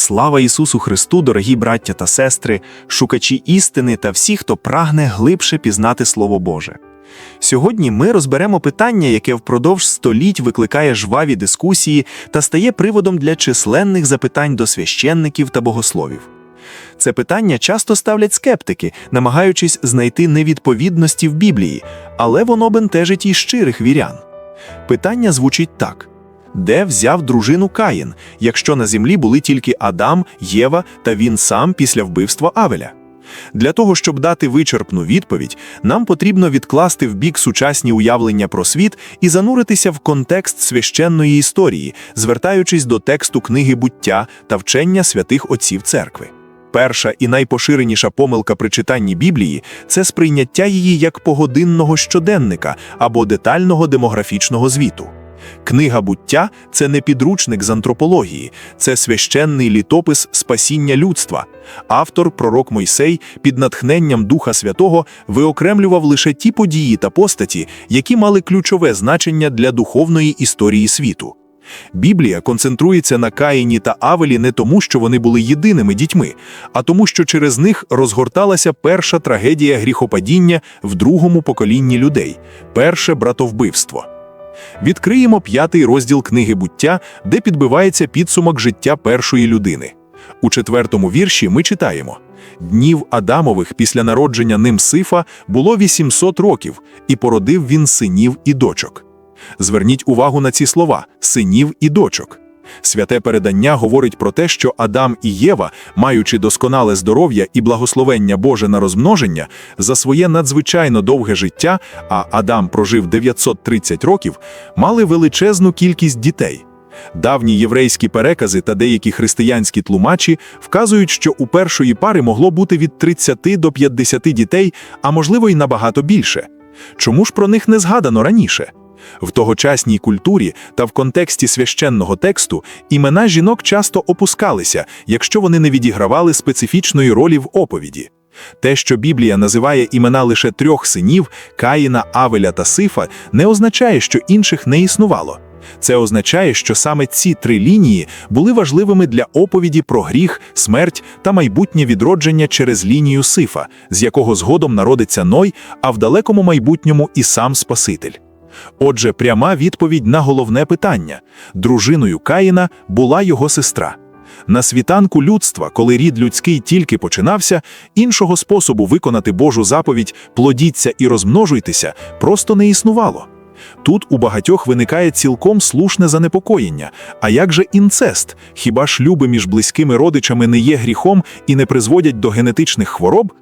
Слава Ісусу Христу, дорогі браття та сестри, шукачі істини та всі, хто прагне глибше пізнати Слово Боже. Сьогодні ми розберемо питання, яке впродовж століть викликає жваві дискусії та стає приводом для численних запитань до священників та богословів. Це питання часто ставлять скептики, намагаючись знайти невідповідності в Біблії, але воно бентежить і щирих вірян. Питання звучить так: де взяв дружину Каїн, якщо на землі були тільки Адам, Єва та він сам після вбивства Авеля? Для того, щоб дати вичерпну відповідь, нам потрібно відкласти в бік сучасні уявлення про світ і зануритися в контекст священної історії, звертаючись до тексту книги буття та вчення святих отців церкви. Перша і найпоширеніша помилка при читанні Біблії це сприйняття її як погодинного щоденника або детального демографічного звіту. Книга буття це не підручник з антропології, це священний літопис спасіння людства. Автор, пророк Мойсей, під натхненням Духа Святого виокремлював лише ті події та постаті, які мали ключове значення для духовної історії світу. Біблія концентрується на Каїні та Авелі не тому, що вони були єдиними дітьми, а тому, що через них розгорталася перша трагедія гріхопадіння в другому поколінні людей перше братовбивство. Відкриємо п'ятий розділ книги буття, де підбивається підсумок життя першої людини. У четвертому вірші ми читаємо: Днів Адамових після народження ним Сифа було 800 років, і породив він синів і дочок. Зверніть увагу на ці слова синів і дочок. Святе передання говорить про те, що Адам і Єва, маючи досконале здоров'я і благословення Боже на розмноження, за своє надзвичайно довге життя, а Адам прожив 930 років, мали величезну кількість дітей. Давні єврейські перекази та деякі християнські тлумачі вказують, що у першої пари могло бути від 30 до 50 дітей, а можливо й набагато більше. Чому ж про них не згадано раніше? В тогочасній культурі та в контексті священного тексту імена жінок часто опускалися, якщо вони не відігравали специфічної ролі в оповіді. Те, що Біблія називає імена лише трьох синів Каїна, Авеля та Сифа, не означає, що інших не існувало. Це означає, що саме ці три лінії були важливими для оповіді про гріх, смерть та майбутнє відродження через лінію Сифа, з якого згодом народиться Ной, а в далекому майбутньому і сам Спаситель. Отже, пряма відповідь на головне питання: дружиною Каїна була його сестра. На світанку людства, коли рід людський тільки починався, іншого способу виконати Божу заповідь плодіться і розмножуйтеся просто не існувало. Тут у багатьох виникає цілком слушне занепокоєння. А як же інцест? Хіба шлюби між близькими родичами не є гріхом і не призводять до генетичних хвороб?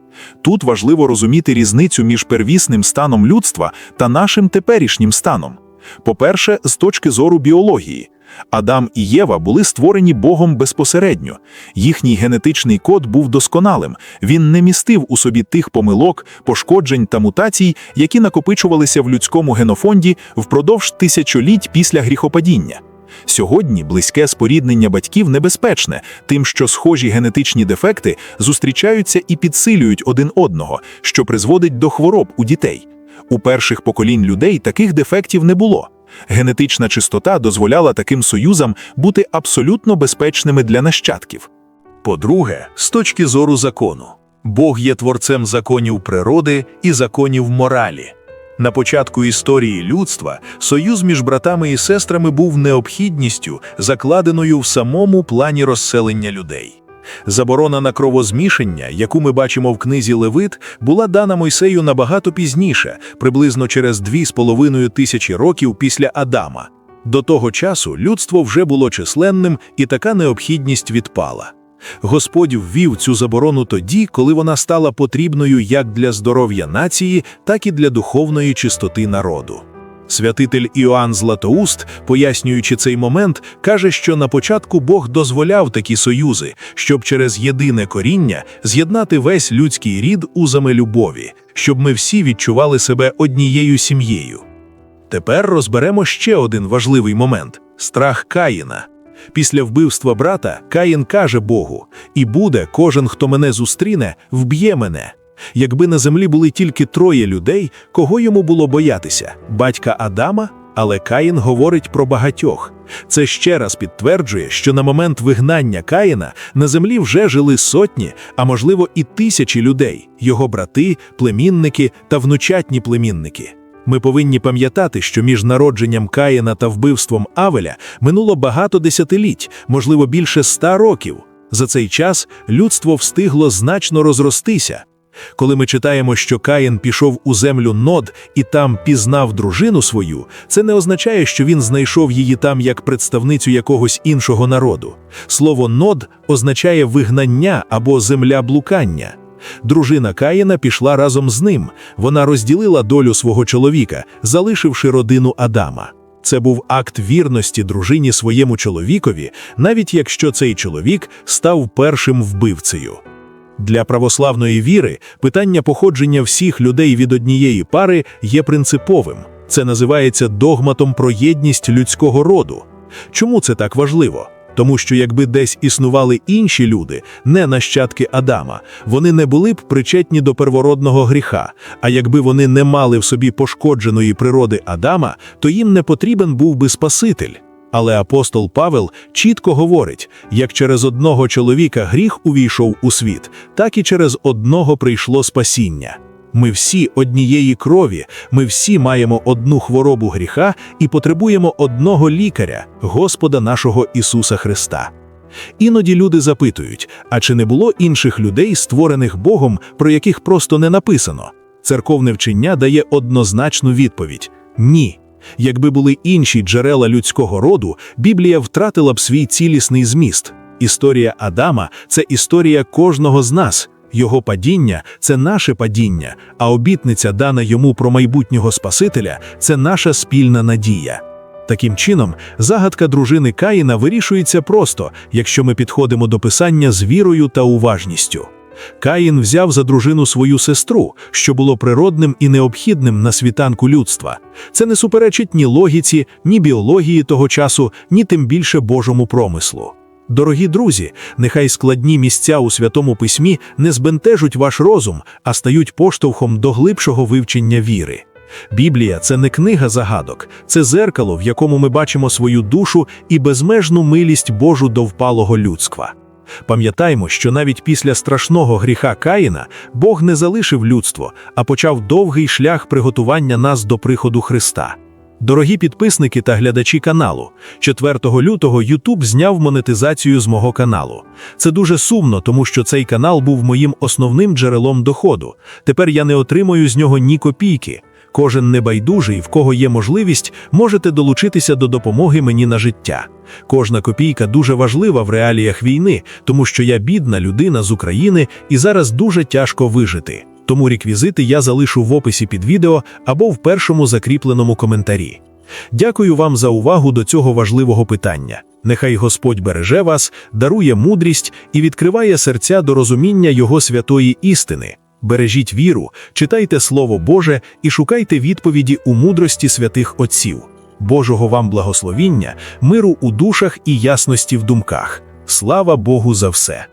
Тут важливо розуміти різницю між первісним станом людства та нашим теперішнім станом. По-перше, з точки зору біології. Адам і Єва були створені Богом безпосередньо. Їхній генетичний код був досконалим. Він не містив у собі тих помилок, пошкоджень та мутацій, які накопичувалися в людському генофонді впродовж тисячоліть після гріхопадіння. Сьогодні близьке споріднення батьків небезпечне, тим, що схожі генетичні дефекти зустрічаються і підсилюють один одного, що призводить до хвороб у дітей. У перших поколінь людей таких дефектів не було. Генетична чистота дозволяла таким союзам бути абсолютно безпечними для нащадків. По-друге, з точки зору закону, Бог є творцем законів природи і законів моралі. На початку історії людства союз між братами і сестрами був необхідністю, закладеною в самому плані розселення людей. Заборона на кровозмішання, яку ми бачимо в книзі Левит, була дана Мойсею набагато пізніше, приблизно через дві з половиною тисячі років після Адама. До того часу людство вже було численним, і така необхідність відпала. Господь ввів цю заборону тоді, коли вона стала потрібною як для здоров'я нації, так і для духовної чистоти народу. Святитель Іоанн Златоуст, пояснюючи цей момент, каже, що на початку Бог дозволяв такі союзи, щоб через єдине коріння з'єднати весь людський рід узами любові, щоб ми всі відчували себе однією сім'єю. Тепер розберемо ще один важливий момент страх Каїна. Після вбивства брата Каїн каже Богу: І буде кожен, хто мене зустріне, вб'є мене. Якби на землі були тільки троє людей, кого йому було боятися батька Адама, але Каїн говорить про багатьох. Це ще раз підтверджує, що на момент вигнання Каїна на землі вже жили сотні, а можливо і тисячі людей, його брати, племінники та внучатні племінники. Ми повинні пам'ятати, що між народженням Каїна та вбивством Авеля минуло багато десятиліть, можливо, більше ста років. За цей час людство встигло значно розростися. Коли ми читаємо, що Каїн пішов у землю Нод і там пізнав дружину свою, це не означає, що він знайшов її там як представницю якогось іншого народу. Слово Нод означає вигнання або земля блукання. Дружина Каїна пішла разом з ним. Вона розділила долю свого чоловіка, залишивши родину Адама. Це був акт вірності дружині своєму чоловікові, навіть якщо цей чоловік став першим вбивцею. Для православної віри питання походження всіх людей від однієї пари є принциповим. Це називається догматом про єдність людського роду. Чому це так важливо? Тому що якби десь існували інші люди, не нащадки Адама, вони не були б причетні до первородного гріха. А якби вони не мали в собі пошкодженої природи Адама, то їм не потрібен був би Спаситель. Але апостол Павел чітко говорить: як через одного чоловіка гріх увійшов у світ, так і через одного прийшло спасіння. Ми всі однієї крові, ми всі маємо одну хворобу гріха і потребуємо одного лікаря, Господа нашого Ісуса Христа. Іноді люди запитують: а чи не було інших людей, створених Богом, про яких просто не написано? Церковне вчення дає однозначну відповідь: ні. Якби були інші джерела людського роду, Біблія втратила б свій цілісний зміст. Історія Адама це історія кожного з нас. Його падіння це наше падіння, а обітниця, дана йому про майбутнього Спасителя, це наша спільна надія. Таким чином, загадка дружини Каїна вирішується просто, якщо ми підходимо до писання з вірою та уважністю. Каїн взяв за дружину свою сестру, що було природним і необхідним на світанку людства. Це не суперечить ні логіці, ні біології того часу, ні тим більше Божому промислу. Дорогі друзі, нехай складні місця у Святому Письмі не збентежуть ваш розум, а стають поштовхом до глибшого вивчення віри. Біблія це не книга загадок, це зеркало, в якому ми бачимо свою душу і безмежну милість Божу до впалого людства. Пам'ятаймо, що навіть після страшного гріха Каїна Бог не залишив людство, а почав довгий шлях приготування нас до приходу Христа. Дорогі підписники та глядачі каналу, 4 лютого YouTube зняв монетизацію з мого каналу. Це дуже сумно, тому що цей канал був моїм основним джерелом доходу. Тепер я не отримую з нього ні копійки. Кожен небайдужий, в кого є можливість, можете долучитися до допомоги мені на життя. Кожна копійка дуже важлива в реаліях війни, тому що я бідна людина з України і зараз дуже тяжко вижити. Тому реквізити я залишу в описі під відео або в першому закріпленому коментарі. Дякую вам за увагу до цього важливого питання. Нехай Господь береже вас, дарує мудрість і відкриває серця до розуміння Його святої істини. Бережіть віру, читайте Слово Боже і шукайте відповіді у мудрості святих Отців. Божого вам благословіння, миру у душах і ясності в думках. Слава Богу за все!